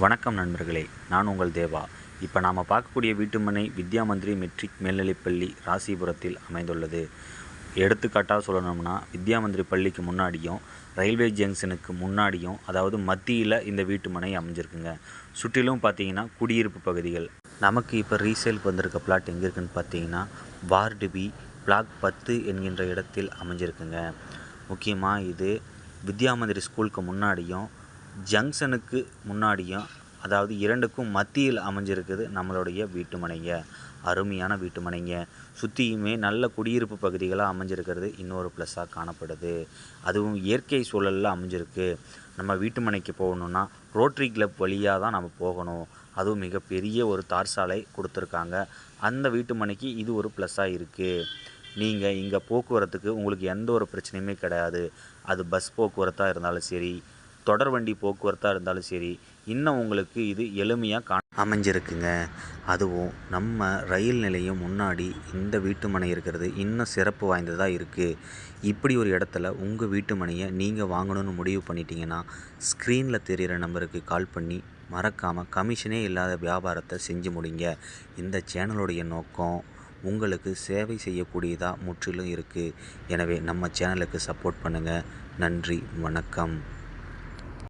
வணக்கம் நண்பர்களே நான் உங்கள் தேவா. இப்போ நாம் பார்க்கக்கூடிய வீட்டுமனை வித்யா மந்திரி மெட்ரிக் மேல்நிலைப்பள்ளி ராசிபுரத்தில் அமைந்துள்ளது. எடுத்துக்காட்டாக சொல்லணும்னா வித்யா மந்திரி பள்ளிக்கு முன்னாடியும் ரயில்வே ஜங்ஷனுக்கு முன்னாடியும் அதாவது மத்தியில் இந்த வீட்டுமனை அமைஞ்சிருக்குங்க. சுற்றிலும் பார்த்தீங்கன்னா குடியிருப்பு பகுதிகள். நமக்கு இப்போ ரீசேலுக்கு வந்திருக்க பிளாட் எங்கே இருக்குன்னு பார்த்தீங்கன்னா வார்டு பி பிளாக் பத்து என்கின்ற இடத்தில் அமைஞ்சிருக்குங்க. முக்கியமாக இது வித்யா மந்திரி ஸ்கூலுக்கு முன்னாடியும் ஜங்ஷனுக்கு முன்னாடியும் அதாவது இரண்டுக்கும் மத்தியில் அமைஞ்சிருக்குது நம்மளுடைய வீட்டுமனைங்க. அருமையான வீட்டுமனைங்க. சுற்றியுமே நல்ல குடியிருப்பு பகுதிகளாக அமைஞ்சிருக்கிறது. இன்னொரு ப்ளஸ்ஸாக காணப்படுது. அதுவும் இயற்கை சூழலில் அமைஞ்சிருக்கு. நம்ம வீட்டுமனைக்கு போகணுன்னா ரோட்ரி கிளப் வழியாக தான் நம்ம போகணும். அதுவும் மிகப்பெரிய ஒரு தார் சாலை கொடுத்துருக்காங்க. அந்த வீட்டுமனைக்கு இது ஒரு ப்ளஸ்ஸாக இருக்குது நீங்கள் இங்கே போக்குவரத்துக்கு உங்களுக்கு எந்த ஒரு பிரச்சனையுமே கிடையாது. அது பஸ் போக்குவரத்தாக இருந்தாலும் சரி தொடர் வண்டி போக்குவரத்தாக இருந்தாலும் சரி இன்னும் உங்களுக்கு இது எளிமையாக கா அமைஞ்சிருக்குங்க. அதுவும் நம்ம ரயில் நிலையம் முன்னாடி இந்த வீட்டுமனை இருக்கிறது இன்னும் சிறப்பு வாய்ந்ததாக இருக்குது இப்படி ஒரு இடத்துல உங்கள் வீட்டுமனையை நீங்கள் வாங்கணும்னு முடிவு பண்ணிட்டீங்கன்னா ஸ்க்ரீனில் தெரிகிற நம்பருக்கு கால் பண்ணி மறக்காமல் கமிஷனே இல்லாத வியாபாரத்தை செஞ்சு முடிங்க. இந்த சேனலுடைய நோக்கம் உங்களுக்கு சேவை செய்யக்கூடியதாக முற்றிலும் இருக்குது எனவே நம்ம சேனலுக்கு சப்போர்ட் பண்ணுங்கள் நன்றி வணக்கம்.